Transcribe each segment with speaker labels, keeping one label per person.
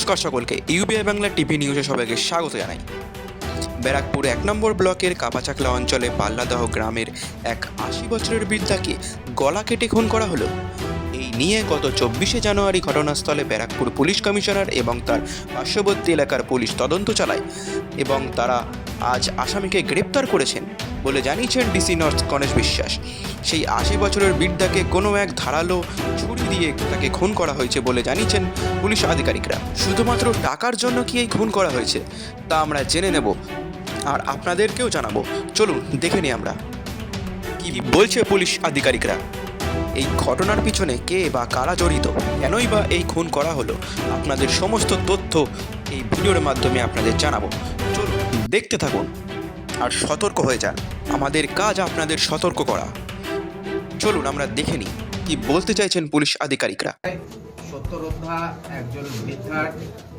Speaker 1: নমস্কার সকলকে UBI Bangla TV নিউজে সবাইকে স্বাগত জানাই। ব্যারাকপুর এক নম্বর ব্লকের কাপাচাকলা অঞ্চলে পাল্লাদহ গ্রামের এক আশি বছরের বৃদ্ধাকে গলা কেটে খুন করা হলো। এই নিয়ে গত চব্বিশে জানুয়ারি ঘটনাস্থলে ব্যারাকপুর পুলিশ কমিশনার এবং তার পার্শ্ববর্তী এলাকার পুলিশ তদন্ত চালায় এবং তারা আজ আসামিকে গ্রেপ্তার করেছেন বলে জানিয়েছেন ডিসি নর্থ গণেশ বিশ্বাস। সেই আশি বছরের বৃদ্ধাকে কোনো এক ধারালো ছুরি দিয়ে তাকে খুন করা হয়েছে বলে জানিয়েছেন পুলিশ আধিকারিকরা। শুধুমাত্র টাকার জন্য কি এই খুন করা হয়েছে, তা আমরা জেনে নেব। আর আপনাদেরকেও জানাব। চলুন, দেখে নিই আমরা। কি বলছে পুলিশ আধিকারিকরা? এই ঘটনার পিছনে কে বা কারা জড়িত? কেনই বা এই খুন করা হলো? আপনাদের সমস্ত তথ্য এই ভিডিওর মাধ্যমে আপনাদের জানাব। চলুন দেখতে থাকুন আর সতর্ক হয়ে যান। আমাদের কাজ আপনাদের সতর্ক করা। চলুন, আমরা দেখে নিই কি বলতে চাইছেন পুলিশ আধিকারিকরা।
Speaker 2: সত্যরোধা একজন বৃদ্ধার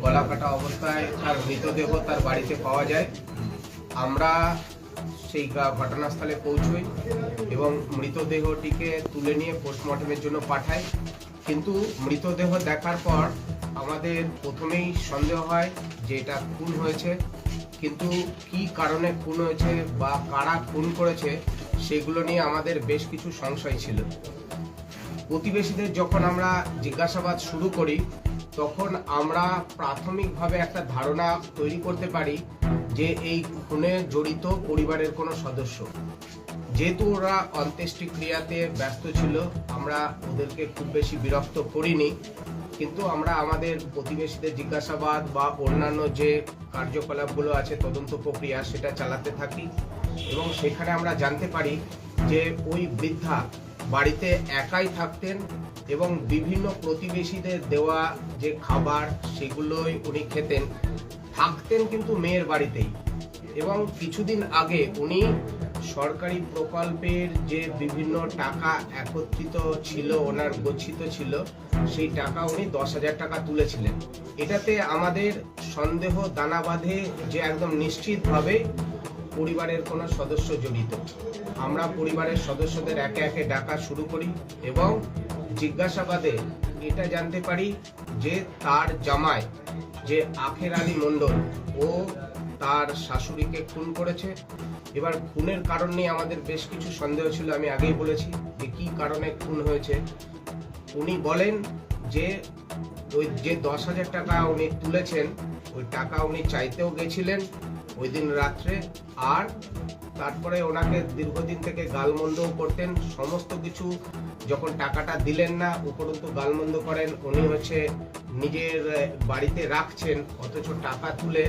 Speaker 2: গলা কাটা অবস্থায় তার মৃতদেহ তার বাড়িতে পাওয়া যায়। আমরা সেই ঘটনাস্থলে পৌঁছই এবং মৃতদেহটিকে তুলে নিয়ে পোস্টমর্টমের জন্য পাঠাই। কিন্তু মৃতদেহ দেখার পর আমাদের প্রথমেই সন্দেহ হয় যে এটা খুন হয়েছে। কিন্তু কি কারণে খুন হয়েছে বা কারা খুন করেছে, সেগুলো নিয়ে আমাদের বেশ কিছু সংশয় ছিল। প্রতিবেশীদের যখন আমরা জিজ্ঞাসাবাদ শুরু করি, তখন আমরা প্রাথমিকভাবে একটা ধারণা তৈরি করতে পারি যে এই খুনে জড়িত পরিবারের কোনো সদস্য। যেহেতু ওরা অন্ত্যেষ্টিক্রিয়াতে ব্যস্ত ছিল, আমরা ওদেরকে খুব বেশি বিরক্ত করিনি। কিন্তু আমরা আমাদের প্রতিবেশীদের জিজ্ঞাসাবাদ বা অন্যান্য যে কার্যকলাপগুলো আছে, তদন্ত প্রক্রিয়া সেটা চালাতে থাকি এবং সেখানে আমরা জানতে পারি যে ওই বৃদ্ধা বাড়িতে একাই থাকতেন এবং বিভিন্ন প্রতিবেশীদের দেওয়া যে খাবার সেগুলোই উনি খেতেন। থাকতেন কিন্তু মেয়ের বাড়িতেই এবং কিছুদিন আগে উনি সরকারি প্রকল্পের যে বিভিন্ন টাকা একত্রিত ছিল, ওনার গচ্ছিত ছিল, সেই টাকা উনি দশ হাজার টাকা তুলেছিলেন। এটাতে আমাদের সন্দেহ, দানা বাঁধে যে একদম নিশ্চিতভাবে পরিবারের কোনো সদস্য জড়িত। আমরা পরিবারের সদস্যদের একে একে ডাকা শুরু করি এবং জিজ্ঞাসাবাদে এটা জানতে পারি যে তার জামাই যে আখের আলী মণ্ডল, ও তার শাশুড়িকে খুন করেছে। এবার খুনের কারণ নিয়ে আমাদের বেশ কিছু সন্দেহ ছিল, আমি আগেই বলেছি যে কি কারণে খুন হয়েছে। উনি বলেন যে, ওই যে দশ হাজার টাকা উনি তুলেছেন, ওই টাকা উনি চাইতেও গেছিলেন ওই দিন রাত্রে। আর তারপরে ওনাকে দীর্ঘদিন থেকে গালমন্দও করতেন, সমস্ত কিছু যখন টাকাটা দিলেন না, উপরন্তু গালমন্দ করেন, উনি হচ্ছে নিজের বাড়িতে রাখছেন, অথচ টাকা তুলে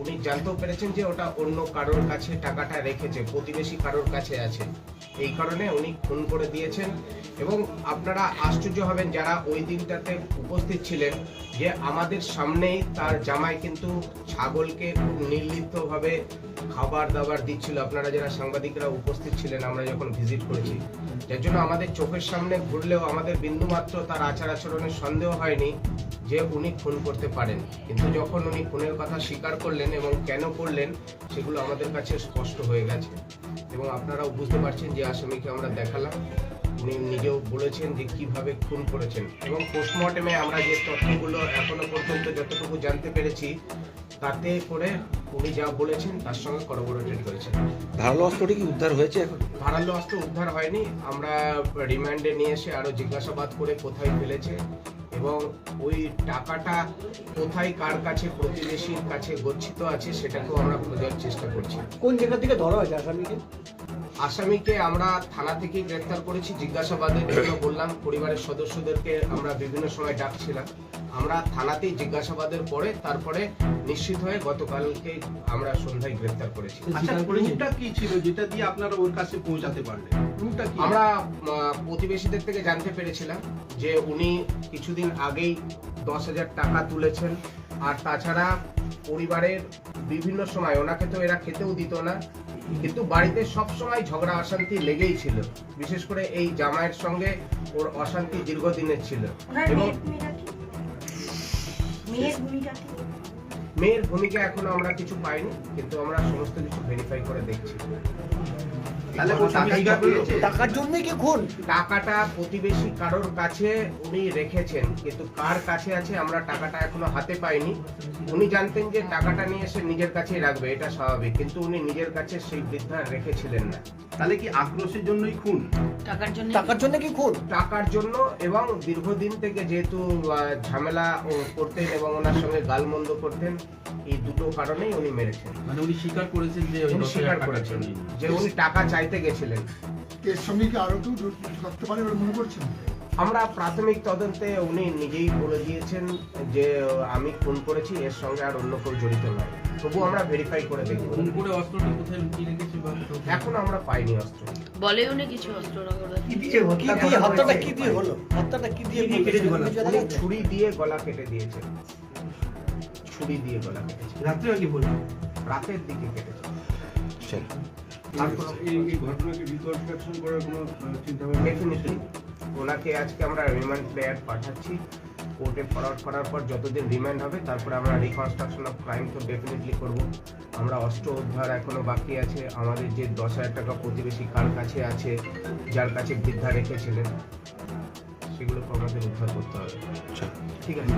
Speaker 2: উনি জানতেও পেরেছেন যে ওটা অন্য কারোর কাছে টাকাটা রেখেছে, প্রতিবেশী কারোর কাছে আছে। এই কারণে উনি খুন করে দিয়েছেন এবং আপনারা আশ্চর্য হবেন যারা ওই দিনটাতে উপস্থিত ছিলেন যে আমাদের সামনেই তার জামাই কিন্তু ছাগলকে খুব নির্লিপ্তভাবে খাবার দাবার দিচ্ছিল। আপনারা যারা সাংবাদিকরা উপস্থিত ছিলেন, আমরা যখন ভিজিট করেছি, যার জন্য আমাদের চোখের সামনে ঘুরলেও আমাদের বিন্দুমাত্র তার আচার আচরণের সন্দেহ হয়নি যে উনি খুন করতে পারেন। কিন্তু যখন উনি খুনের কথা স্বীকার করলেন এবং কেন করলেন, সেগুলো আমাদের কাছে স্পষ্ট হয়ে গেছে। এবং আপনারাও বুঝতে পারছেন যে আসামিকে আমরা দেখালাম। উনি নিজেও বলেছেন যে কীভাবে খুন করেছেন। এবং পোস্টমর্টেমে আমরা যে তথ্যগুলো এখনও পর্যন্ত যতটুকু জানতে পেরেছি তাতে করে উনি যা বলেছেন তার সঙ্গে করবোরেটেড করেছেন।
Speaker 3: ধারালো অস্ত্রটি কি উদ্ধার হয়েছে এখন?
Speaker 2: ধারালো অস্ত্র উদ্ধার হয়নি। আমরা রিমান্ডে নিয়ে এসে আরও জিজ্ঞাসাবাদ করে কোথায় ফেলেছে এবং ওই টাকাটা কোথায় কার কাছে প্রতিবেশীর কাছে গচ্ছিত আছে সেটাকেও আমরা খোঁজার চেষ্টা করছি।
Speaker 4: কোন জায়গা থেকে ধরা হয়েছে আসামিকে?
Speaker 2: আসামিকে আমরা থানা থেকে গ্রেফতার করেছি জিজ্ঞাসাবাদের জন্য বললাম পরিবারের সদস্যদেরকে আমরা বিভিন্ন সময় ডাকছিলাম। আমরা থানাতেই জিজ্ঞাসাবাদের পরে তারপরে নিশ্চিত হয়ে গতকালকে আমরা সন্ধ্যায় গ্রেফতার করেছি।
Speaker 5: আচ্ছা ক্লুটা কি ছিল যেটা দিয়ে আপনারা ওর কাছে পৌঁছাতে পারলেন? ক্লুটা কি?
Speaker 2: আমরা আহ, প্রতিবেশীদের থেকে জানতে পেরেছিলাম যে উনি কিছুদিন আগেই দশ হাজার টাকা তুলেছেন। আর তাছাড়া পরিবারের বিভিন্ন সময় ওনাকে তো এরা খেতেও দিত না কিন্তু বাড়িতে সব সময় ঝগড়া অশান্তি লেগেই ছিল। বিশেষ করে এই জামায়ের সঙ্গে ওর অশান্তি দীর্ঘদিনের ছিল। এবং
Speaker 6: মেয়ের ভূমিকা কি? মেয়ের ভূমিকা?
Speaker 2: এখনও আমরা কিছু পাইনি কিন্তু আমরা সমস্ত কিছু ভেরিফাই করে দেখছি।
Speaker 4: টাকার জন্য কি খুন?
Speaker 2: টাকাটা প্রতিবেশী কারোর কাছে উনি রেখেছেন কিন্তু কার কাছে আছে আমরা টাকাটা এখনও হাতে পাইনি। উনি জানতেন যে টাকাটা নিয়ে এসে নিজের কাছেই রাখবে এটা স্বাভাবিক কিন্তু উনি নিজের কাছে সেই বৃদ্ধা রেখেছিলেন না।
Speaker 5: তাহলে কি আক্রোশের জন্যই খুন?
Speaker 6: টাকার জন্য
Speaker 4: টাকার জন্য কি খুন?
Speaker 2: টাকার জন্য এবং দীর্ঘদিন থেকে যেহেতু আহ, ঝামেলা করতেন এবং ওনার সঙ্গে গালমন্দ করতেন এই দুটো কারণেই উনি মেরেছেন।
Speaker 5: মানে উনি স্বীকার করেছেন যে
Speaker 2: উনি স্বীকার করেছেন যে উনি টাকা চাইতে গেছিলেন।
Speaker 7: এর সঙ্গে কি আরও কেউ থাকতে পারে বলে মনে করছেন?
Speaker 2: আমরা প্রাথমিক তদন্তে উনি নিজেই বলে দিয়েছেন যে আমি খুন করেছি এর সঙ্গে আর অন্য কেউ জড়িত নয়। তবু আমরা ভেরিফাই করে দেখব।
Speaker 5: খুন করে অস্ত্রটি কোথায় লুকিয়ে রেখেছে
Speaker 2: এখন আমরা পাইনি অস্ত্র।
Speaker 6: বলে উনি কিছু অস্ত্র নগর
Speaker 4: কি দিয়ে হত্যাটা কি দিয়ে হলো? হত্যাটা কি দিয়ে জানা
Speaker 2: উনি ছুরি দিয়ে গলা কেটে দিয়েছেন। ছুরি দিয়ে গলা কেটেছে।
Speaker 5: রাত্রে কি বলব
Speaker 2: রাতের দিকে কেটেছে। আর কোনো
Speaker 5: এই ঘটনাকে রিকনস্ট্রাকশন করার কোনো চিন্তা
Speaker 2: ডেফিনেটলি ওনাকে আজকে আমরা রিমান্ড প্লেয়ার পাঠাচ্ছি। কোর্টে ফরওয়ার্ড করার পর যতদিন রিমান্ড হবে তারপরে আমরা রিকনস্ট্রাকশন অফ ক্রাইম তো ডেফিনেটলি করব। আমরা অস্ত্র উদ্ধার এখনও বাকি আছে। আমাদের যে দশ হাজার টাকা প্রতিবেশী কার কাছে আছে যার কাছে বৃদ্ধা রেখেছিলেন সেগুলোকে আমাদের উদ্ধার করতে হবে। ঠিক আছে।